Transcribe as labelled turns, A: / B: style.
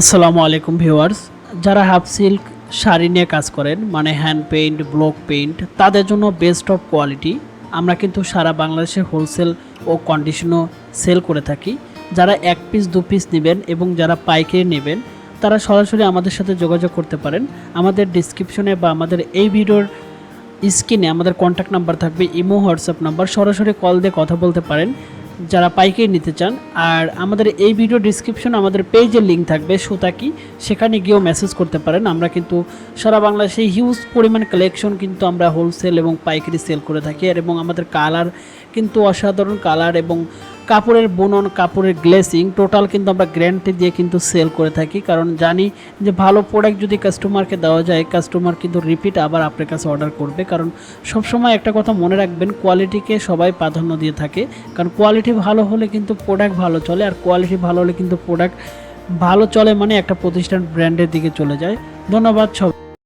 A: আসসালামু আলাইকুম ভিউয়ার্স। যারা হাফ সিল্ক শাড়ি নিয়ে কাজ করেন মানে হ্যান্ড পেইন্ট, ব্লক পেইন্ট, তাদের জন্য বেস্ট অফ কোয়ালিটি। আমরা কিন্তু সারা বাংলাদেশে হোলসেল ও কন্ডিশনও সেল করে থাকি। যারা এক পিস, দু পিস নেবেন এবং যারা পাইকারি নেবেন, তারা সরাসরি আমাদের সাথে যোগাযোগ করতে পারেন। আমাদের ডিসক্রিপশনে বা আমাদের এই ভিডিওর স্ক্রিনে আমাদের কন্ট্যাক্ট নাম্বার থাকবে, ইমো, হোয়াটসঅ্যাপ নাম্বার সরাসরি কল দিয়ে কথা বলতে পারেন। যারা পাইকারি নিতে চান, আর আমাদের এই ভিডিও ডিসক্রিপশন আমাদের পেজের লিঙ্ক থাকবে সুতাকি সেখানে গিয়েও মেসেজ করতে পারেন। আমরা কিন্তু সারা বাংলাদেশে হিউজ পরিমাণ কালেকশন কিন্তু আমরা হোলসেল এবং পাইকারি সেল করে থাকি। আর এবং আমাদের কালার কিন্তু অসাধারণ কালার এবং কাপড়ের বুনন, কাপড়ের গ্লেসিং টোটাল কিন্তু আমরা গ্যারান্টি দিয়ে কিন্তু সেল করে থাকি। কারণ জানি যে ভালো প্রোডাক্ট যদি কাস্টমারকে দেওয়া যায় কাস্টমার কিন্তু রিপিট আবার আপনার কাছে অর্ডার করবে। কারণ সবসময় একটা কথা মনে রাখবেন কোয়ালিটিকে সবাই প্রাধান্য দিয়ে থাকে। কারণ কোয়ালিটি ভালো হলে কিন্তু প্রোডাক্ট ভালো চলে, আর কোয়ালিটি ভালো হলে কিন্তু প্রোডাক্ট ভালো চলে মানে একটা প্রতিষ্ঠান ব্র্যান্ডের দিকে চলে যায়। ধন্যবাদ সব